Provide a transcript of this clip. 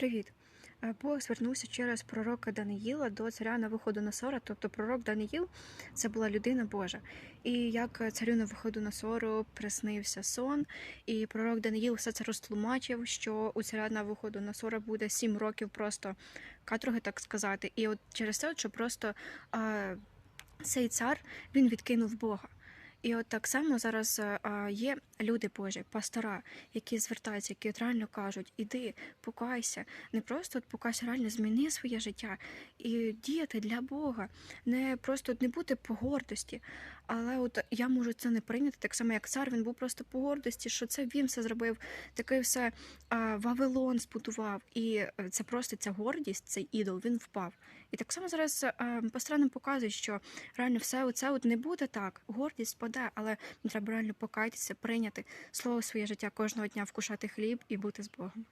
Привіт! Е, Бог звернувся через пророка Даниїла до царя на виходу Навуходоносора. Тобто пророк Даниїл це була людина Божа. І як царю Навуходоносору приснився сон, і пророк Даниїл все це розтлумачив, що у царя Навуходоносора буде сім років просто каторги, так сказати. І от через це, що просто а, цей цар він відкинув Бога. І от так само зараз е, є люди Божі, пастора, які звертаються, які от реально кажуть: іди, покайся, не просто от покайся, реально зміни своє життя і діяти для Бога, не просто не бути по гордості. Але от я можу це не прийняти, так само як цар, він був просто по гордості, що це він все зробив, таке все а, Вавилон збудував. І е, це просто ця гордість, цей ідол, він впав. І так само зараз а, пастора нам показує, що реально все оце от не буде так. Гордість спаде, але треба реально покаятися, прийняти слово своє життя кожного дня, вкушати хліб і бути з Богом.